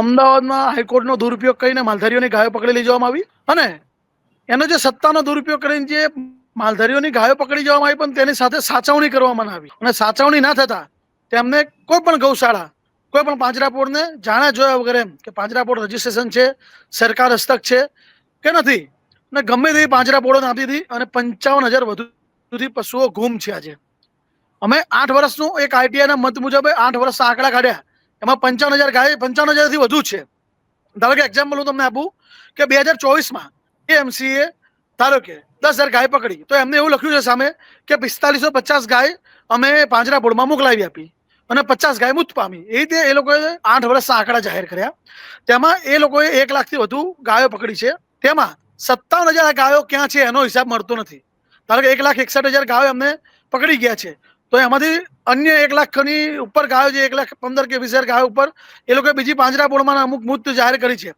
અમદાવાદમાં હાઈકોર્ટનો દુરુપયોગ કરીને માલધારીઓની ગાયો પકડી લઈ જવામાં આવી. અને એનો જે સત્તાનો દુરુપયોગ કરીને જે માલધારીઓની ગાયો પકડી જવામાં આવી, પણ તેની સાથે સાચવણી કરવામાં આવી. અને સાચવણી ના થતા તેમને કોઈ પણ ગૌશાળા, કોઈ પણ પાંજરાપોળને જાણે જોયા વગર એમ કે પાંજરાપોળ રજીસ્ટ્રેશન છે, સરકાર હસ્તક છે કે નથી. અને ગમે તેવી પાંજરાપોળો આપી હતી અને પંચાવન હજાર વધુ સુધી પશુઓ ગુમ છે. આજે અમે આઠ વર્ષનું એક આઈટીઆઈના મત મુજબ આઠ વર્ષના આંકડા કાઢ્યા. એમાં પંચાવન હજાર ગાય પંચાવન હજારથી વધુ છે. ધારો કે એક્ઝામ્પલ હું તમને આપું કે બે હજાર ચોવીસમાં એએમસીએ ધારો કે દસ હજાર ગાય પકડી, તો એમને એવું લખ્યું છે સામે કે પિસ્તાલીસો પચાસ ગાય અમે પાંજરા બોર્ડમાં મોકલાવી આપી અને પચાસ ગાય મૃત પામી. એ રીતે એ લોકોએ આઠ વર્ષના આંકડા જાહેર કર્યા. તેમાં એ લોકોએ એક લાખથી વધુ ગાયો પકડી છે. તેમાં સત્તાવન હજાર ગાયો ક્યાં છે એનો હિસાબ મળતો નથી. ધારો કે એક લાખ એકસઠ હજાર ગાયો એમને પકડી ગયા છે. તો એમાંથી અન્ય એક લાખની ઉપર ગાયો છે, એક લાખ પંદર કે વીસ હજાર ગાયો ઉપર, એ લોકોએ બીજી પાંજરાપોળમાં અમુક મૃત્યુ જાહેર કરી છે.